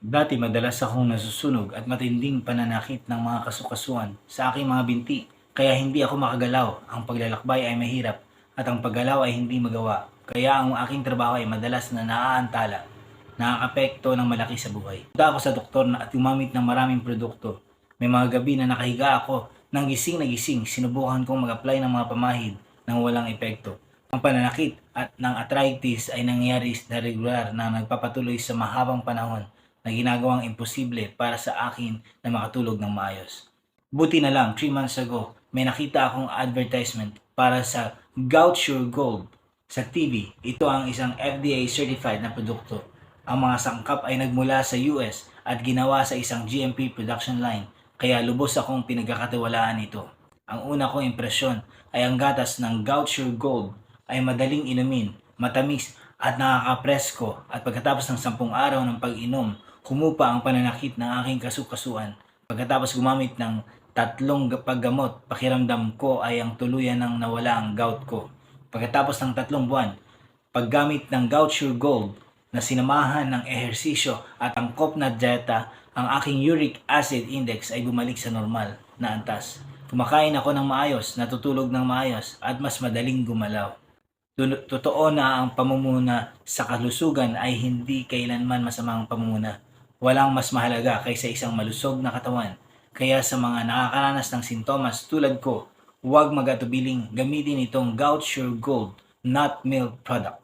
Dati madalas akong nasusunog at matinding pananakit ng mga kasukasuan sa aking mga binti, kaya hindi ako makagalaw. Ang paglalakbay ay mahirap at ang paggalaw ay hindi magawa. Kaya ang aking trabaho ay madalas na naaantala, nakakapekto ng malaki sa buhay. Punta ako sa doktor na at gumamit ng maraming produkto. May mga gabi na nakahiga ako nang gising na gising, sinubukan kong mag-apply ng mga pamahid nang walang epekto. Ang pananakit at ng arthritis ay nangyayari na regular na nagpapatuloy sa mahabang panahon na ginagawang imposible para sa akin na makatulog ng maayos. Buti na lang, 3 months ago, may nakita akong advertisement para sa Gout Sure Gold sa TV. Ito ang isang FDA certified na produkto. Ang mga sangkap ay nagmula sa US at ginawa sa isang GMP production line, kaya lubos akong pinagkakatiwalaan ito. Ang una kong impresyon ay ang gatas ng Gout Sure Gold ay madaling inumin, matamis at nakakapresko at pagkatapos ng sampung araw ng pag-inom, humupa ang pananakit ng aking kasukasuan. Pagkatapos gumamit ng tatlong ga- paggamot, pakiramdam ko ay ang tuluyan ng nawala ang gout ko. Pagkatapos ng tatlong buwan, paggamit ng Gout Gold na sinamahan ng ehersisyo at angkop na dieta, ang aking uric acid index ay bumalik sa normal na antas. Kumakain ako ng maayos, natutulog ng maayos at mas madaling gumalaw. Totoo na ang pamumuna sa kalusugan ay hindi kailanman masamang pamumuna. Walang mas mahalaga kaysa isang malusog na katawan. Kaya sa mga nakakaranas ng sintomas tulad ko, huwag magatubiling gamitin itong Sure Gold, not milk product.